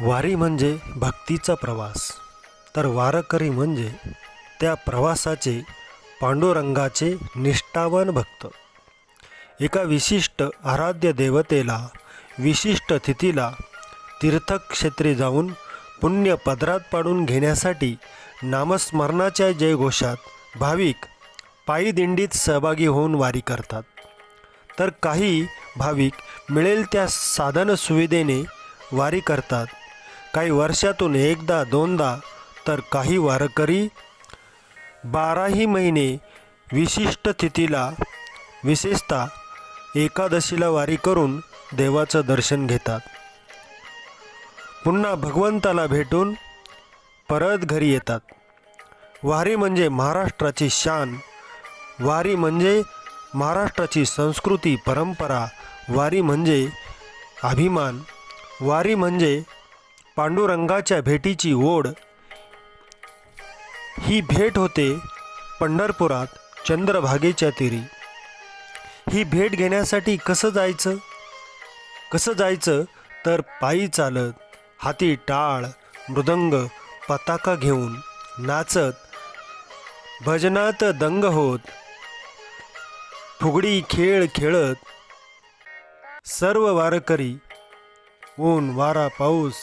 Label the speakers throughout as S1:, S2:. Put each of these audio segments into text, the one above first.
S1: वारी म्हणजे भक्तीचा प्रवास. तर वारकरी म्हणजे त्या प्रवासाचे पांडुरंगाचे निष्ठावान भक्त. एका विशिष्ट आराध्य देवतेला विशिष्ट तिथीला तीर्थक्षेत्री जाऊन पुण्य पदरात पाडून घेण्यासाठी नामस्मरणाच्या जयघोषात भाविक पायी दिंडीत सहभागी होऊन वारी करतात. तर काही भाविक मिळेल त्या साधन सुविधेने वारी करतात. काही वर्षातून एकदा दोनदा तर काही वारकरी बाराही महिने विशिष्ट तिथीला विशेषतः एकादशीला वारी करून देवाचं दर्शन घेतात. पुन्हा भगवंताला भेटून परत घरी येतात. वारी म्हणजे महाराष्ट्राची शान. वारी म्हणजे महाराष्ट्राची संस्कृती परंपरा. वारी म्हणजे अभिमान. वारी म्हणजे पांडुरंगाच्या भेटीची ओढ. ही भेट होते पंढरपुरात चंद्रभागेच्या तिरी. ही भेट घेण्यासाठी कसं जायचं? कसं जायचं? तर पायी चालत हाती टाळ मृदंग पताका घेऊन नाचत भजनात दंग होत फुगडी खेळ खेळत सर्व वारकरी ऊन वारा पाऊस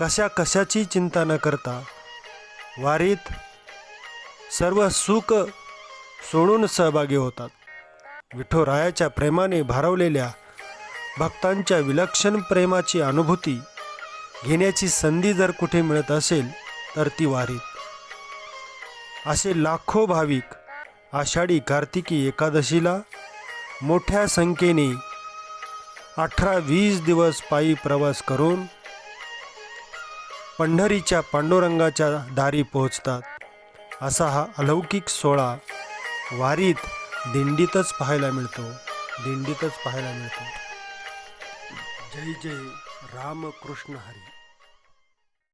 S1: कशा कशाची चिंता न करता वारीत सर्व सुख सोडून सहभागी होतात. विठोरायाच्या प्रेमाने भारवलेल्या भक्तांच्या विलक्षण प्रेमाची अनुभूती घेण्याची संधी जर कुठे मिळत असेल तर ती वारीत. असे लाखो भाविक आषाढी कार्तिकी एकादशीला मोठ्या संख्येने अठरा वीस दिवस पायी प्रवास करून पंढरीच्या पांडुरंगाच्या दारी पोहोचतात. असा हा अलौकिक सोहळा वारीत दिंडीतच पाहायला मिळतो. दिंडीतच पाहायला मिळतो. जय जय रामकृष्ण हरी.